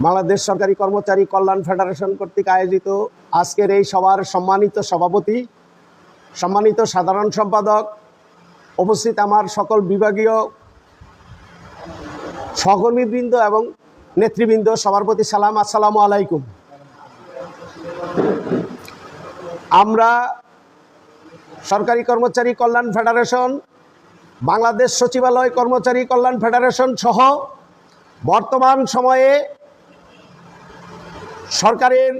বাংলাদেশ সরকারি কর্মচারী কল্যাণ ফেডারেশন কর্তৃক আয়োজিত আজকের এই সভার সম্মানিত সভাপতি, সম্মানিত সাধারণ সম্পাদক, উপস্থিত আমার সকল বিভাগীয় সহকর্মীবৃন্দ এবং নেতৃবৃন্দ, সবার প্রতি সালাম, আসসালামু আলাইকুম। আমরা সরকারি কর্মচারী কল্যাণ ফেডারেশন, বাংলাদেশ সচিবালয় কর্মচারী কল্যাণ ফেডারেশন সহ বর্তমান সময়ে সরকারের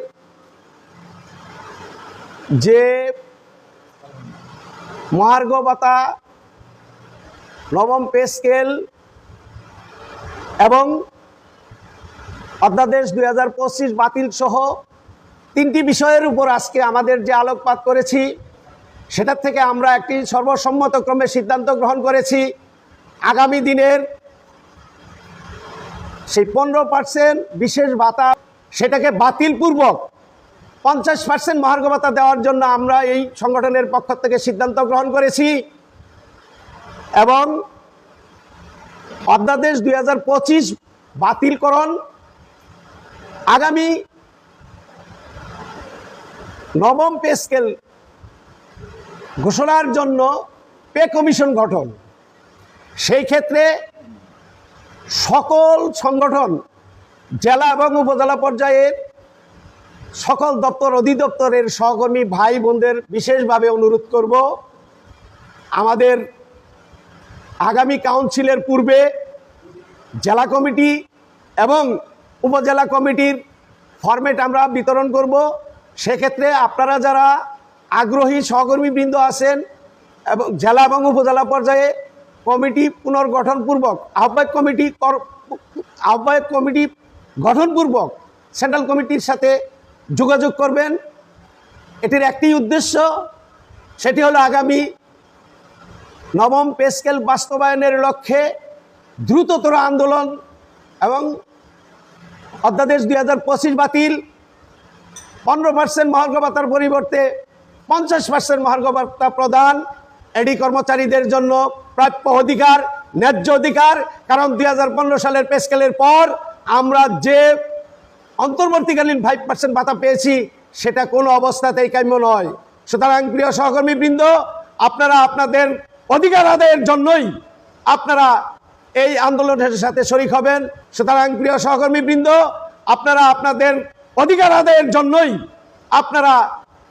যে মহার্ঘ ভাতা নবম পে স্কেল এবং অধ্যাদেশ দুই হাজার পঁচিশ বাতিল সহ তিনটি বিষয়ের উপর আজকে আমাদের যে আলোকপাত করেছি, সেটার থেকে আমরা একটি সর্বসম্মতক্রমে সিদ্ধান্ত গ্রহণ করেছি। আগামী দিনের সেই পনেরো পার্সেন্ট বিশেষ ভাতা সেটাকে বাতিলপূর্বক পঞ্চাশ পার্সেন্ট মহার্ঘ ভাতা দেওয়ার জন্য আমরা এই সংগঠনের পক্ষ থেকে সিদ্ধান্ত গ্রহণ করেছি। এবং অধ্যাদেশ দুই হাজার পঁচিশ বাতিলকরণ আগামী নবম পে স্কেল ঘোষণার জন্য পে কমিশন গঠন। সেই ক্ষেত্রে সকল সংগঠন জেলা এবং উপজেলা পর্যায়ের সকল দপ্তর, অধিদপ্তরের সহকর্মী ভাই বোনদের বিশেষভাবে অনুরোধ করব। আমাদের আগামী কাউন্সিলের পূর্বে জেলা কমিটি এবং উপজেলা কমিটির ফরম্যাট আমরা বিতরণ করব। সেক্ষেত্রে আপনারা যারা আগ্রহী সহকর্মীবৃন্দ আছেন এবং জেলা এবং উপজেলা পর্যায়ে কমিটি পুনর্গঠনপূর্বক আহ্বায়ক কমিটি আহ্বায়ক কমিটি গঠনপূর্বক সেন্ট্রাল কমিটির সাথে যোগাযোগ করবেন। এটির একটি উদ্দেশ্য, সেটি হলো আগামী নবম পেস্কেল বাস্তবায়নের লক্ষ্যে দ্রুততর আন্দোলন এবং অধ্যাদেশ দুই হাজার পঁচিশ বাতিল, পনেরো পার্সেন্ট মহার্ঘ ভাতার পরিবর্তে পঞ্চাশ পার্সেন্ট মহার্ঘ ভাতা প্রদান। এডি কর্মচারীদের জন্য প্রাপ্য অধিকার, ন্যায্য অধিকার, কারণ দুই হাজার পনেরো সালের পেস্কেলের পর আমরা যে অন্তর্বর্তীকালীন ফাইভ পার্সেন্ট ভাতা পেয়েছি, সেটা কোনো অবস্থাতেই কাম্য নয়। সুতরাং প্রিয় সহকর্মীবৃন্দ আপনারা আপনাদের অধিকার আদায়ের জন্যই আপনারা এই আন্দোলনের সাথে শরিক হবেন। সুতরাং প্রিয় সহকর্মীবৃন্দ আপনারা আপনাদের অধিকার আদায়ের জন্যই আপনারা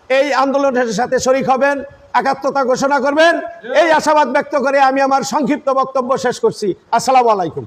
এই আন্দোলনের সাথে শরিক হবেন, একাত্মতা ঘোষণা করবেন। এই আশাবাদ ব্যক্ত করে আমি আমার সংক্ষিপ্ত বক্তব্য শেষ করছি। আসসালামু আলাইকুম।